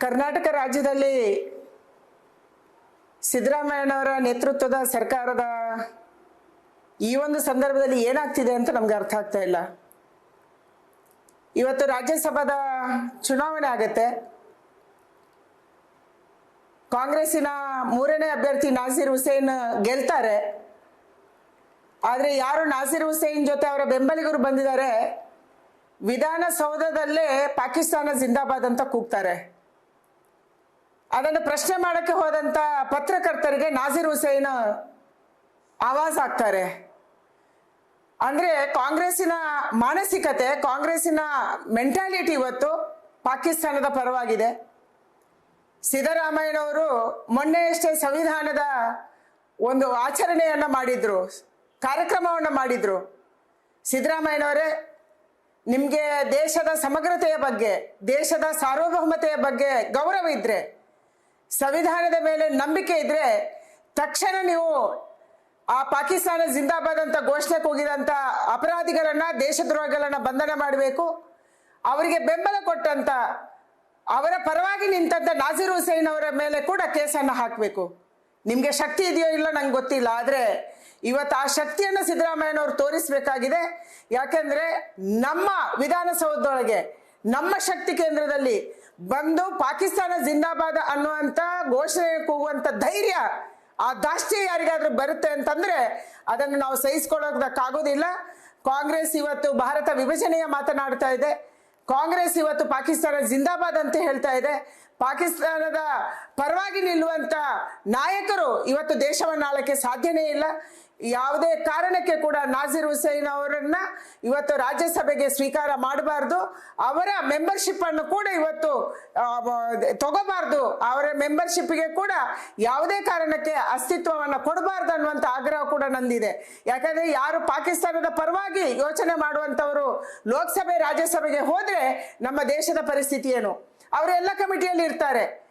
ಕರ್ನಾಟಕ ರಾಜ್ಯದಲ್ಲಿ ಸಿದ್ದರಾಮಯ್ಯನವರ ನೇತೃತ್ವದ ಸರ್ಕಾರದ ಈ ಒಂದು ಸಂದರ್ಭದಲ್ಲಿ ಏನಾಗ್ತಿದೆ ಅಂತ ನಮ್ಗೆ ಅರ್ಥ ಆಗ್ತಾ ಇಲ್ಲ. ಇವತ್ತು ರಾಜ್ಯಸಭಾದ ಚುನಾವಣೆ ಆಗತ್ತೆ. ಕಾಂಗ್ರೆಸ್ಸಿನ ಮೂರನೇ ಅಭ್ಯರ್ಥಿ ನಾಸೀರ್ ಹುಸೇನ್ ಗೆಲ್ತಾರೆ. ಆದರೆ ಯಾರು ನಾಸೀರ್ ಹುಸೇನ್ ಜೊತೆ ಅವರ ಬೆಂಬಲಿಗರು ಬಂದಿದ್ದಾರೆ, ವಿಧಾನಸೌಧದಲ್ಲೇ ಪಾಕಿಸ್ತಾನ ಜಿಂದಾಬಾದ್ ಅಂತ ಕೂಗ್ತಾರೆ. ಅದನ್ನು ಪ್ರಶ್ನೆ ಮಾಡಕ್ಕೆ ಹೋದಂತ ಪತ್ರಕರ್ತರಿಗೆ ನಾಸಿರ್ ಹುಸೇನ್ ಆವಾಜ್ ಆಗ್ತಾರೆ ಅಂದ್ರೆ ಕಾಂಗ್ರೆಸ್ಸಿನ ಮಾನಸಿಕತೆ, ಕಾಂಗ್ರೆಸ್ಸಿನ ಮೆಂಟಾಲಿಟಿ ಇವತ್ತು ಪಾಕಿಸ್ತಾನದ ಪರವಾಗಿದೆ. ಸಿದ್ದರಾಮಯ್ಯನವರು ಮೊನ್ನೆಯಷ್ಟೇ ಸಂವಿಧಾನದ ಒಂದು ಆಚರಣೆಯನ್ನ ಮಾಡಿದ್ರು, ಕಾರ್ಯಕ್ರಮವನ್ನು ಮಾಡಿದ್ರು. ಸಿದ್ದರಾಮಯ್ಯನವರೇ, ನಿಮಗೆ ದೇಶದ ಸಮಗ್ರತೆಯ ಬಗ್ಗೆ, ದೇಶದ ಸಾರ್ವಭೌಮತೆಯ ಬಗ್ಗೆ ಗೌರವ ಇದ್ರೆ ಸಂವಿಧಾನದ ಮೇಲೆ ನಂಬಿಕೆ ಇದ್ರೆ ತಕ್ಷಣ ನೀವು ಆ ಪಾಕಿಸ್ತಾನ ಜಿಂದಾಬಾದ್ ಅಂತ ಘೋಷಣೆ ಕೂಗಿದಂತ ಅಪರಾಧಿಗಳನ್ನ, ದೇಶದ್ರೋಹಿಗಳನ್ನ ಬಂಧನ ಮಾಡಬೇಕು. ಅವರಿಗೆ ಬೆಂಬಲ ಕೊಟ್ಟಂತ, ಅವರ ಪರವಾಗಿ ನಿಂತಂತ ನಾಜೀರ್ ಹುಸೇನ್ ಅವರ ಮೇಲೆ ಕೂಡ ಕೇಸನ್ನು ಹಾಕಬೇಕು. ನಿಮಗೆ ಶಕ್ತಿ ಇದೆಯೋ ಇಲ್ಲ ನಂಗೆ ಗೊತ್ತಿಲ್ಲ, ಆದರೆ ಇವತ್ತು ಆ ಶಕ್ತಿಯನ್ನು ಸಿದ್ದರಾಮಯ್ಯನವರು ತೋರಿಸಬೇಕಾಗಿದೆ. ಯಾಕೆಂದ್ರೆ ನಮ್ಮ ವಿಧಾನಸೌಧದೊಳಗೆ, ನಮ್ಮ ಶಕ್ತಿ ಕೇಂದ್ರದಲ್ಲಿ ಬಂದು ಪಾಕಿಸ್ತಾನ ಜಿಂದಾಬಾದ್ ಅನ್ನುವಂತ ಘೋಷಣೆ ಕೂಗುವಂತ ಧೈರ್ಯ ಆ ದಾಷ್ಟ್ಯ ಯಾರಿಗಾದ್ರೂ ಬರುತ್ತೆ ಅಂತಂದ್ರೆ ಅದನ್ನು ನಾವು ಸಹಿಸ್ಕೊಳ್ಳೋದಕ್ಕಾಗೋದಿಲ್ಲ. ಕಾಂಗ್ರೆಸ್ ಇವತ್ತು ಭಾರತ ವಿಭಜನೆಯ ಮಾತನಾಡ್ತಾ ಇದೆ. ಕಾಂಗ್ರೆಸ್ ಇವತ್ತು ಪಾಕಿಸ್ತಾನ ಜಿಂದಾಬಾದ್ ಅಂತ ಹೇಳ್ತಾ ಇದೆ. ಪಾಕಿಸ್ತಾನದ ಪರವಾಗಿ ನಿಲ್ಲುವಂತ ನಾಯಕರು ಇವತ್ತು ದೇಶವನ್ನು ಆಳಕ್ಕೆ ಸಾಧ್ಯನೇ ಇಲ್ಲ. ಯಾವುದೇ ಕಾರಣಕ್ಕೆ ಕೂಡ ನಾಜೀರ್ ಹುಸೇನ್ ಅವರನ್ನ ಇವತ್ತು ರಾಜ್ಯಸಭೆಗೆ ಸ್ವೀಕಾರ ಮಾಡಬಾರ್ದು. ಅವರ ಮೆಂಬರ್ಶಿಪ್ ಅನ್ನು ಕೂಡ ಇವತ್ತು ತಗೋಬಾರ್ದು. ಅವರ ಮೆಂಬರ್ಶಿಪ್ಗೆ ಕೂಡ ಯಾವುದೇ ಕಾರಣಕ್ಕೆ ಅಸ್ತಿತ್ವವನ್ನು ಕೊಡಬಾರ್ದು ಅನ್ನುವಂಥ ಆಗ್ರಹ ಕೂಡ ನಂದಿದೆ. ಯಾಕಂದ್ರೆ ಯಾರು ಪಾಕಿಸ್ತಾನದ ಪರವಾಗಿ ಯೋಚನೆ ಮಾಡುವಂತವರು ಲೋಕಸಭೆ, ರಾಜ್ಯಸಭೆಗೆ ಹೋದ್ರೆ ನಮ್ಮ ದೇಶದ ಪರಿಸ್ಥಿತಿ ಏನು? ಅವರೆಲ್ಲ ಕಮಿಟಿಯಲ್ಲಿ ಇರ್ತಾರೆ.